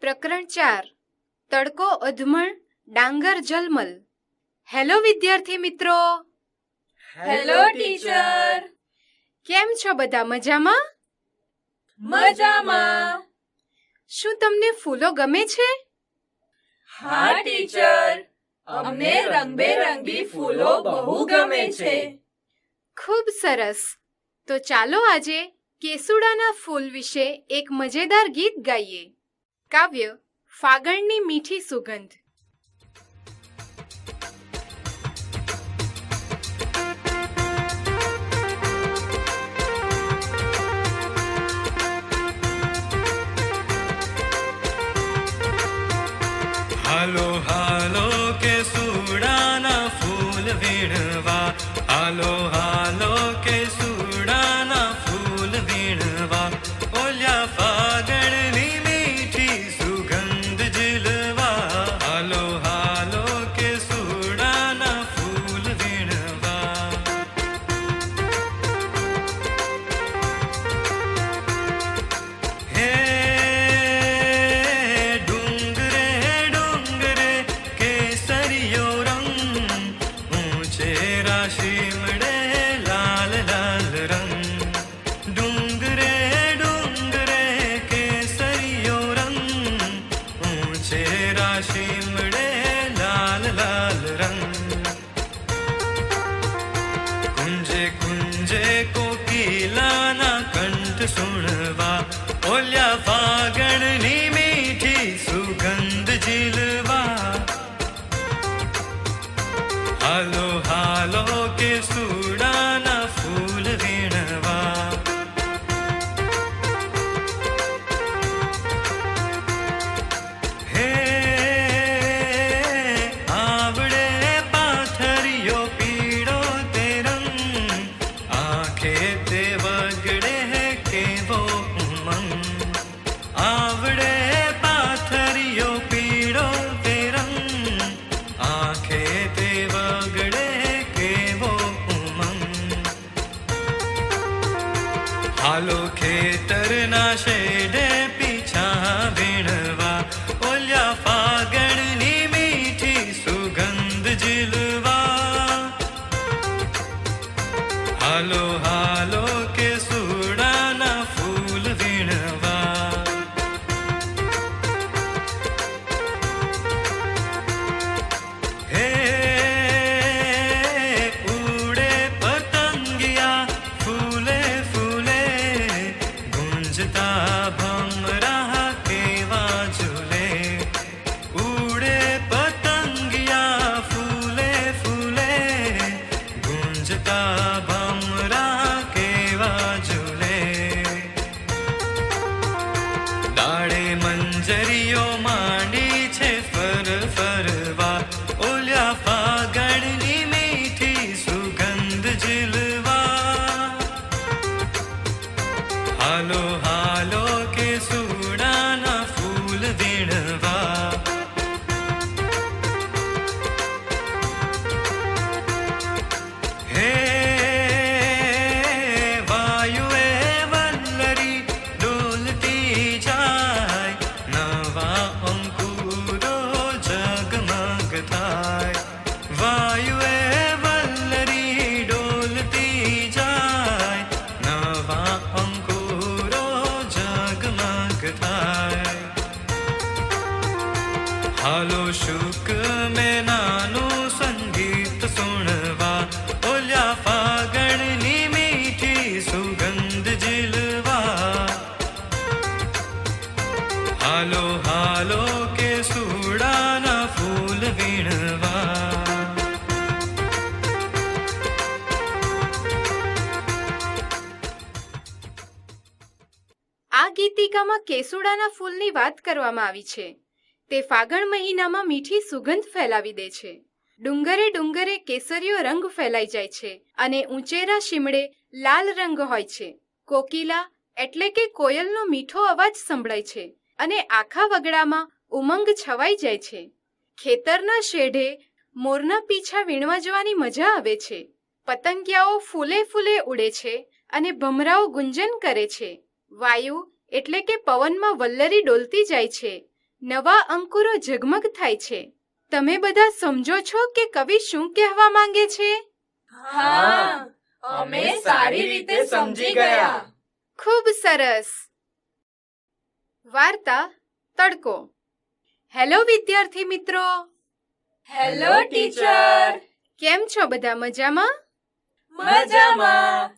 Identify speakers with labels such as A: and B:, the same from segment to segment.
A: પ્રકરણ ચાર. તડકો અધમણ ડાંગર જલમલ હેલો વિદ્યાર્થી મિત્રો.
B: હેલો ટીચર
A: કેમ છો બધા? મજામાં?
B: મજામાં.
A: શું તમને ફૂલો ગમે છે?
B: હા ટીચર અમને રંગબેરંગી ફૂલો બહુ ગમે છે.
A: ખૂબ સરસ. તો ચાલો આજે કેસુડાના ફૂલ વિશે એક મજેદાર ગીત ગાઈએ. કાવ્ય ફાગણની મીઠી સુગંધ.
C: હાલો कुंजे कोकिला ना कंठ कण्ठ सुल्या भाग mind.
A: time. ગીતિકામાં કેસુડાના ફૂલની વાત કરવામાં આવી છે. તે ફાગણ મહિનામાં મીઠી સુગંધ ફેલાવી દે છે. ડુંગરે ડુંગરે કેસરીયો રંગ ફેલાઈ જાય છે અને ઊંચેરા શીમડે લાલ રંગ હોય છે. કોકિલા એટલે કે કોયલનો મીઠો અવાજ સંભળાય છે અને આખા વગડામાં ઉમંગ છવાઈ જાય છે. ખેતરના શેઢે મોરના પીછા વીણવા જવાની મજા આવે છે. પતંગિયાઓ ફૂલે ફૂલે ઉડે છે અને ભમરાઓ ગુંજન કરે છે. વાયુ એટલે કે પવનમાં વલ્લરી ડોલતી જાય છે. નવા અંકુરો ઝગમગ થાય છે. તમે બધા સમજો છો કે કવિ શું કહેવા માંગે છે?
B: હા અમે સારી રીતે સમજી ગયા.
A: ખૂબ સરસ. વાર્તા તડકો. હેલો વિદ્યાર્થી મિત્રો.
B: Hello teacher.
A: કેમ છો બધા મજામાં?
B: મજામાં.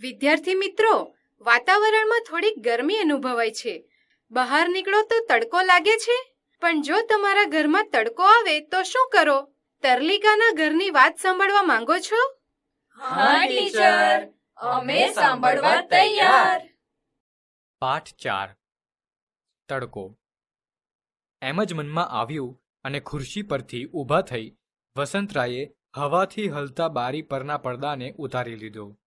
A: વિદ્યાર્થી મિત્રો વાતાવરણમાં થોડીક ગરમી અનુભવાય છે. બહાર નીકળો તો તડકો લાગે છે? પણ જો તમારા ઘરમાં તડકો આવે તો શું કરો? તરલિકાના ઘરની વાત સાંભળવા માંગો છો?
B: હા ટીચર. અમે સાંભળવા તૈયાર.
D: પાઠ ચાર. તડકો. એમ જ મનમાં આવ્યું અને ખુરશી પરથી ઊભા થઈ વસંતરાયે હવાથી હલતા બારી પરના પડદાને ઉતારી લીધો.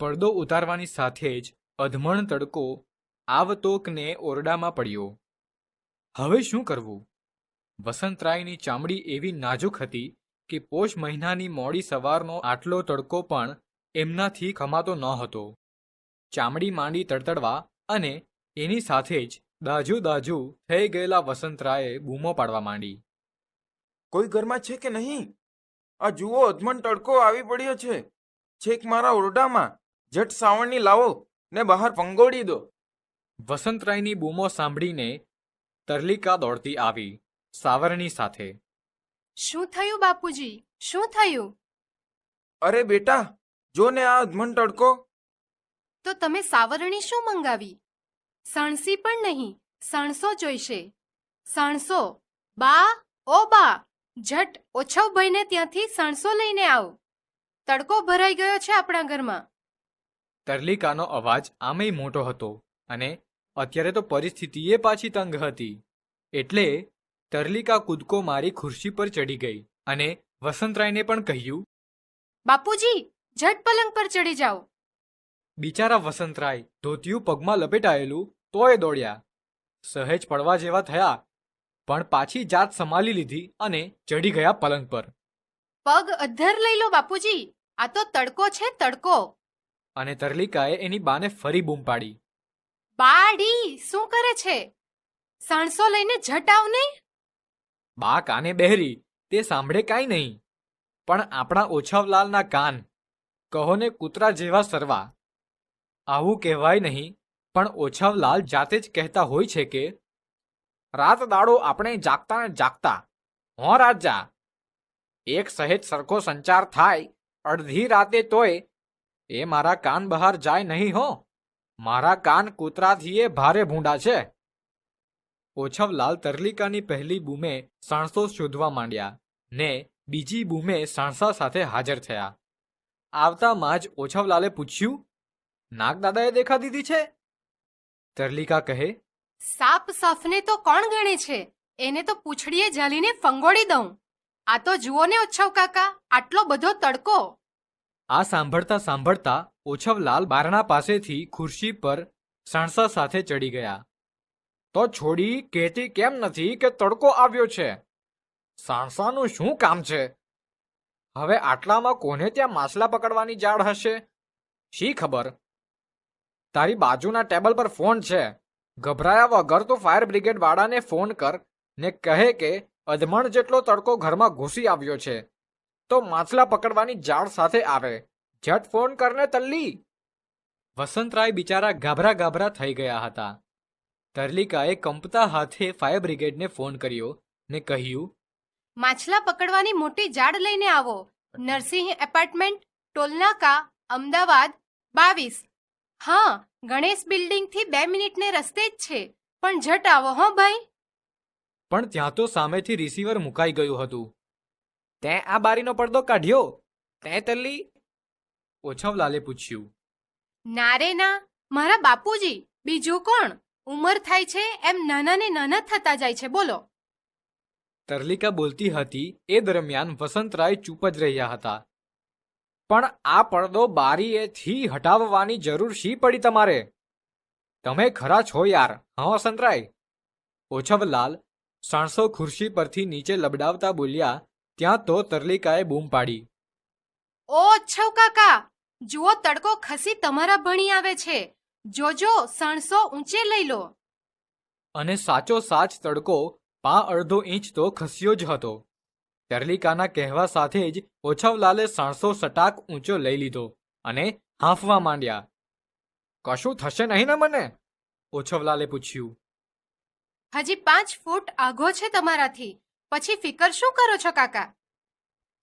D: પડદો ઉતારવાની સાથે જ અધમણ તડકો આવતોકને ઓરડામાં પડ્યો. હવે શું કરવું? વસંતરાયની ચામડી એવી નાજુક હતી કે પોષ મહિનાની મોડી સવારનો આટલો તડકો પણ એમનાથી ખમાતો ન હતો. ચામડી માંડી તડતડવા અને એની સાથે જ દાજુ દાજુ થઈ ગયેલા વસંતરાયે બૂમો પાડવા માંડી.
E: કોઈ ઘરમાં છે કે નહીં? આ જુઓ અધમણ તડકો આવી પડ્યો છે. છેક મારા ઓરડામાં. જટ સાવણની લાવો ને બહાર પંગોડી દો.
D: વસંતરાયની બૂમો સાંભળીને તરલિકા દોડતી આવી સાવરણી સાથે.
A: શું થયું બાપુજી? શું થયું?
E: અરે બેટા જો ને આ અધમન તડકો.
A: તો તમે સાવરણી શું મંગાવી? સણસી પણ નહીં સણસો જોઈશે. સણસો બા ઓ બા ઝટ ઓછવ ભાઈને ત્યાંથી સણસો લઈને આવ. તડકો ભરાઈ ગયો છે આપણા ઘરમાં.
D: તરલિકાનો અવાજ આમેય મોટો હતો અને અત્યારે તો પરિસ્થિતિએ પાછી તંગ હતી. એટલે તરલિકા કૂદકો મારી ખુરશી પર ચડી ગઈ અને વસંતરાયને પણ કહ્યું
A: બાપુજી ઝટ પલંગ પર ચડી જાઓ.
D: બિચારા વસંતરાય ધોતિયું પગમાં લપેટાયેલું તોય દોડ્યા. સહેજ પડવા જેવા થયા પણ પાછી જાત સંભાળી લીધી અને ચડી ગયા પલંગ પર.
A: પગ અધ્ધર લઈ લો બાપુજી આ તો તડકો છે તડકો.
D: અને તરલિકાએ એની બાને ફરી બૂમ પાડી.
A: બાડી શું કરે છે? સણસો લઈને જટાવ નહીં? ને
D: બા કાને બહેરી તે સાંભળે કાંઈ નહીં. પણ આપણા ઓછાવલાલના કાન કહો ને કૂતરા જેવા સરવા. આવું કહેવાય નહીં પણ ઓછાવલાલ જાતે જ કહેતા હોય છે કે રાત દાડો આપણે જાગતા ને જાગતા. હો રાજા. એક સહેજ સરખો સંચાર થાય અડધી રાતે તોય એ મારા કાન બહાર જાય નહીં હો. મારા કાન કૂતરાથીએ ભારે ભૂંડા છે. ઓછવલાલ તરલિકાની પહેલી બૂમે સાણસો શોધવા માંડ્યા ને બીજી બૂમે સાણસા સાથે હાજર થયા. આવતામાં જ ઓછવલાલે પૂછ્યું, નાગદાદાએ દેખા દીધી છે? તરલિકા કહે,
A: સાપ સફને તો કોણ ગણે છે? એને તો પૂંછડીએ જાલીને ફંગોળી દઉં. આ તો જુઓ ને ઓછવ કાકા, આટલો બધો તડકો.
D: આ સાંભળતા સાંભળતા ઓછવલાલ બારણા પાસેથી ખુરશી પર સાણસા સાથે ચડી ગયા. તો છોડી કહેતી કેમ નથી કે તડકો આવ્યો છે? સાણસાનું શું કામ છે? હવે આટલામાં કોને ત્યાં માછલા પકડવાની જાળ હશે? શી ખબર? તારી બાજુના ટેબલ પર ફોન છે. ગભરાયા વગર તો ફાયર બ્રિગેડ વાળાને ફોન કર ને કહે કે અધમણ જેટલો તડકો ઘરમાં ઘૂસી આવ્યો છે. તો માછલા પકડવાની જાળ સાથે આવે. ઝટ ફોન કરને તલ્લી. વસંતરાય બિચારા ગાભરા ગાભરા થઈ ગયા હતા. તરલિકાએ કંપતા હાથે ફાયર બ્રિગેડને ફોન કર્યો ને કહ્યું
A: માછલા પકડવાની મોટી જાળ લઈને આવો. નરસિંહ એપાર્ટમેન્ટ ટોલનાકા અમદાવાદ બાવીસ. હા ગણેશ બિલ્ડિંગથી બે મિનિટને રસ્તે જ છે. પણ ઝટ આવો હો ભાઈ.
D: પણ ત્યાં તો સામેથી રિસીવર મુકાઈ ગયું હતું. તે આ બારીનો પડદો કાઢ્યો. તે તલ્લી ઓછવલાલે પૂછ્યું.
A: ના રે ના મારા બાપુજી બીજું કોણ? ઉંમર થાય છે એમ નાના ને નાના થતા જાય છે બોલો.
D: તરલિકા બોલતી હતી એ દરમિયાન વસંતરાય ચૂપ જ રહ્યા હતા. પણ આ પડદો બારીએથી હટાવવાની જરૂર શી પડી તમારે? તમે ખરા છો યાર હા વસંતરાય? ઓછવલાલ સાણસો ખુરશી પરથી નીચે લબડાવતા બોલ્યા ત્યાં તો તરલિકાએ બૂમ પાડી.
A: ઓ છવ કાકા જુઓ તડકો ખસી તમારા ભણી આવે છે. જોજો સણસો ઊંચે લઈ લો.
D: અને સાચો સાચ તડકો પા અડધો ઇંચ તો ખસ્યો જ હતો. તરલિકાના કહેવા સાથે જ ઓછવલાલે સાણસો સટાક ઊંચો લઈ લીધો અને હાંફવા માંડ્યા. કશું થશે નહીં ને મને? ઓછવલાલે પૂછ્યું.
A: હજી પાંચ ફૂટ આઘો છે તમારાથી. પછી ફિકર શું કરો છો કાકા?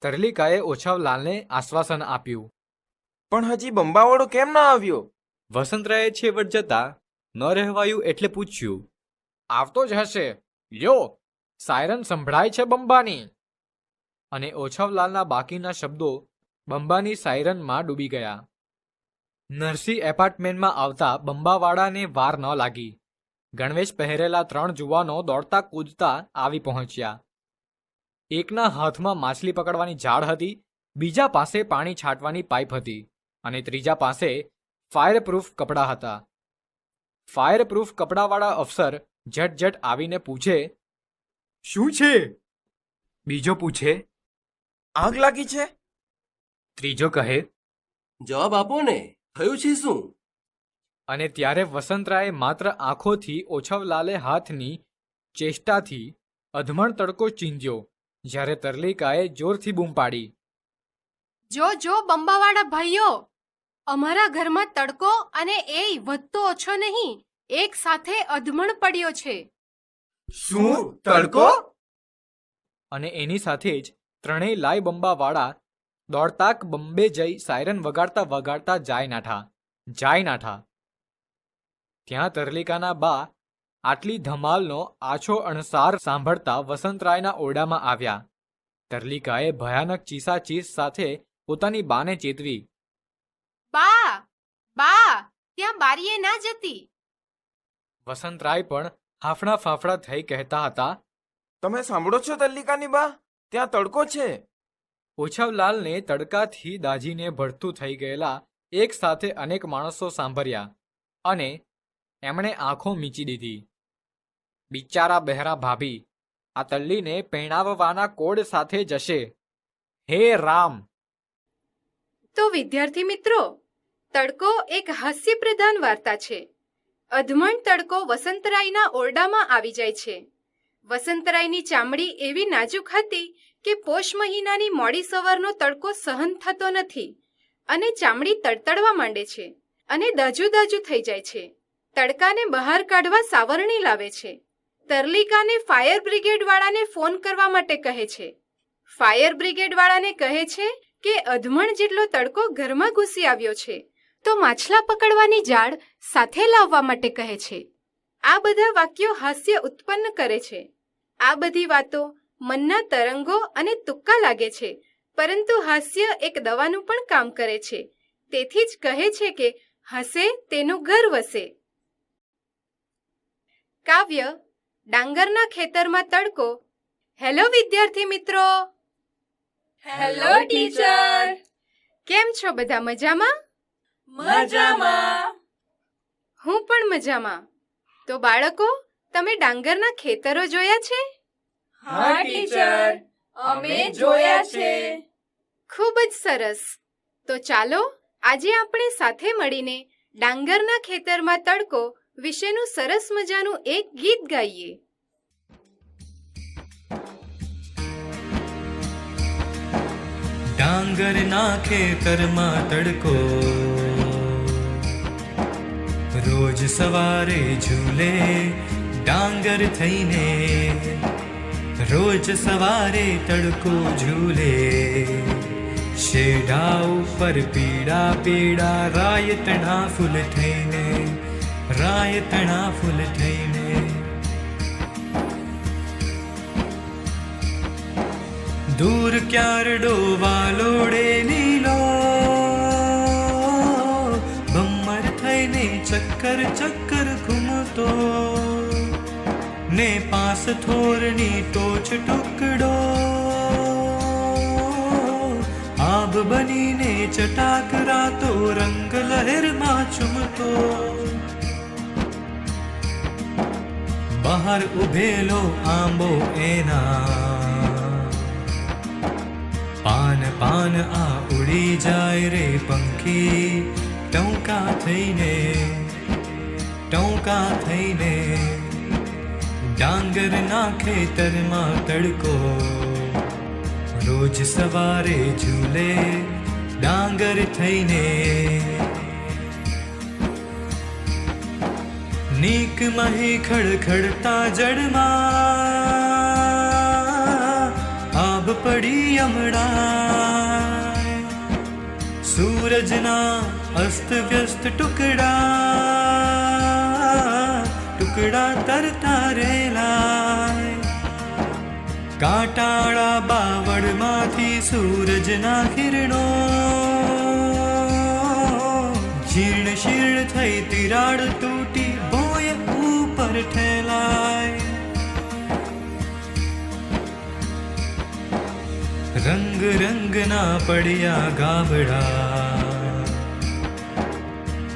D: તરલિકાએ ઓછાવલાલને આશ્વાસન આપ્યું.
E: પણ હજી બંબાવાળો કેમ ના આવ્યો?
D: વસંતરાયે છેવટ જતા ન રહેવાયું એટલે પૂછ્યું. આવતો જ હશે. લ્યો સાયરન સંભળાય છે બંબાની. અને ઓછાવલાલના બાકીના શબ્દો બંબાની સાયરનમાં ડૂબી ગયા. નરસિંહ એપાર્ટમેન્ટમાં આવતા બંબાવાળાને વાર ન લાગી. ગણવેશ પહેરેલા ત્રણ જુવાનો દોડતા કૂદતા આવી પહોંચ્યા. એકના હાથમાં માછલી પકડવાની ઝાડ હતી બીજા પાસે પાણી છાંટવાની પાઇપ હતી અને ત્રીજા પાસે ફાયરપ્રૂફ કપડાં હતા. ફાયરપ્રૂફ કપડાવાળા અફસર ઝટ આવીને પૂછે શું છે? બીજો પૂછે
E: આગ લાગી છે?
D: ત્રીજો કહે
F: જવાબ આપો ને થયું છે શું?
D: અને ત્યારે વસંતરાએ માત્ર આંખોથી ઓછવલાલે હાથની ચેષ્ટાથી અધમણ તડકો ચીંધ્યો. જ્યારે તરલિકાએ જોરથી બૂમ પાડી.
A: જો જો બંબાવાળા ભાઈઓ અમારા ઘરમાં તડકો અને એ વધતો ઓછો નહીં એક સાથે અધમણ પડ્યો છે.
E: શું તડકો?
D: અને એની સાથે જ ત્રણેય લાઈ બંબાવાળા દોડતાક બંબે જઈ સાયરન વગાડતા વગાડતા જાય નાઠા જાય નાઠા ત્યાં તરલિકાના બા આટલી ધમાલનો આછો અણસાર સાંભળતા વસંતરાયના ઓરડામાં આવ્યા. તરલિકાએ ભયાનક ચીસા ચીસ સાથે પોતાની બાને ચેતવી.
A: બા બા ત્યાં બારીએ ના જતી.
D: વસંતરાય પણ હાફડા ફાફડા થઈ કહેતા હતા
E: તમે સાંભળો છો તલ્લિકાની બા? ત્યાં તડકો છે.
D: ઓછવલાલને તડકાથી દાજીને ભડતું થઈ ગયેલા એક સાથે અનેક માણસો સાંભળ્યા અને એમણે આંખો મીચી દીધી. બિચારા બહેરા ભાભી, આ તલ્લીને પહેણાવવાના કોડ સાથે જશે. હે રામ!
A: તો વિદ્યાર્થી મિત્રો, તડકો એક હાસ્યપ્રધાન વાર્તા છે. અધમણ તડકો વસંતરાયના ઓરડામાં આવી જાય છે. વસંતરાયની ચામડી એવી નાજુક હતી કે પોષ મહિનાની મોડી સવારનો તડકો સહન થતો નથી અને ચામડી તડતડવા માંડે છે અને દાજુ દાજુ થઈ જાય છે. તડકાને બહાર કાઢવા સાવરણી લાવે છે. તરલિકાને ફાયર બ્રિગેડવાળાને ફોન કરવા માટે કહે છે. ફાયર બ્રિગેડવાળાને કહે છે કે અધમણ જેટલો તડકો ઘરમાં ઘૂસી આવ્યો છે, તો માછલા પકડવાની જાળ સાથે લાવવા માટે કહે છે. આ બધા વાક્યો હાસ્ય ઉત્પન્ન કરે છે. આ બધી વાતો મનના તરંગો અને તુક્કા લાગે છે, પરંતુ હાસ્ય એક દવાનું પણ કામ કરે છે. તેથી જ કહે છે કે હસે તેનું ઘર વસે. કાવ્ય ડાંગરના ખેતરમાં તડકો. હેલો વિદ્યાર્થી મિત્રો.
B: હેલો ટીચર
A: કેમ છો બધા મજામાં?
B: મજામાં.
A: હું પણ મજામાં. તો બાળકો તમે ડાંગરના ખેતરો જોયા છે?
B: હા ટીચર. અમે જોયા છે.
A: ખૂબ જ સરસ. તો ચાલો આજે આપણે સાથે મળીને ડાંગરના ખેતરમાં તડકો વિશેનું સરસ મજાનું એક ગીત ગાઈએ.
C: ડાંગર નાખે ખેતરમાં તડકો. રોજ સવારે ઝૂલે ડાંગર થઈને. રોજ સવારે તડકો ઝૂલે. શેઢા ઉપર પીડા પીડા રાયતણા ફૂલ થઈને. રાયતણા ફૂલ થઈને. દૂર ક્યાર ડોવા લોડે નીલો. બમ્મર થઈને ચક્કર ચક્કર ઘૂમતો. ને પાસ થોરની ટોચ ટુકડો. આબ બનીને ચટાકરાતો રંગ લહેરમાં ચૂમતો. બહાર ઉભેલો આંબો એના. પાન પાન આ ઉડી જાય રે પંખી, ટોંકા થઈને ટોંકા થઈને.
D: ડાંગરના ખેતરમાં તડકો, રોજ સવારે ઝૂલે ડાંગર થઈને. નીક મહી ખડખડતા જડમાં આબ પડી અમડા સૂરજના અસ્ત વ્યસ્ત ટુકડા ટુકડા તરતા રેલા કાંટાળા બાવળમાંથી સૂરજના કિરણો જીર્ણ શીર્ણ થઈ તિરાડ તૂટી ભોય ઉપર ઠેલાય રંગ રંગના પડ્યા ગાબડા.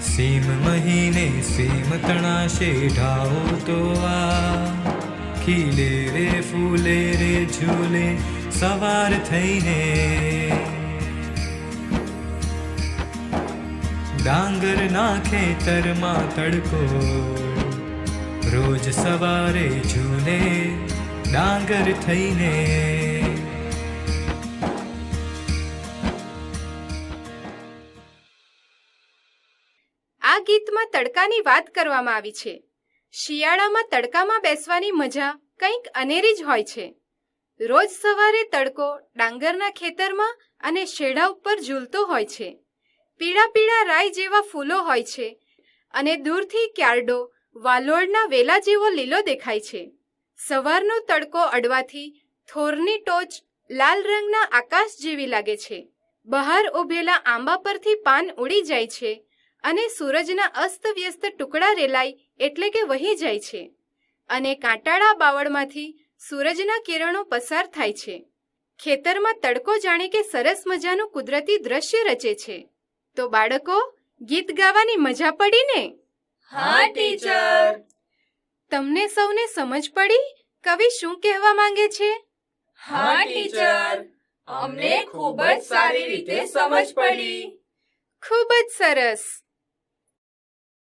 D: સીમ મહિને સીમ તણાશે ઢાઓ તો આ. ખીલે રે, ફૂલે રે, ઝૂલે સવાર થઈને. ડાંગર ના ખેતરમાં તડકો. રોજ સવારે ઝૂલે ડાંગર થઈને.
A: આ ગીતમાં તડકાની વાત કરવામાં આવી છે. શિયાળામાં તડકામાં બેસવાની મજા કંઈક અનેરી જ હોય છે. રોજ સવારે તડકો ડાંગરના ખેતરમાં અને શેઢા ઉપર ઝૂલતો હોય છે. પીળા પીળા રાઈ જેવા ફૂલો હોય છે અને દૂરથી ક્યારડો વાલોળના વેલા જેવો લીલો દેખાય છે. સવારનો તડકો અડવાથી થોરની ટોચ લાલ રંગના આકાશ જેવી લાગે છે. બહાર ઉભેલા આંબા પરથી પાન ઉડી જાય છે અને સૂરજના અસ્તવ્યસ્ત ટુકડા રેલાય એટલે કે વહી જાય છે અને કાંટાળા બાવળમાંથી સૂરજના કિરણો પસાર થાય છે. ખેતરમાં તડકો જાણે કે સરસ મજાનું કુદરતી દ્રશ્ય રચે છે. તો બાળકો, ગીત ગાવાની મજા પડી ને?
B: હા ટીચર.
A: તમને સૌને સમજ પડી? કવિ શું કહેવા માંગે છે?
B: હા ટીચર. અમને ખૂબ જ સારી રીતે સમજ પડી.
A: ખૂબ જ સરસ.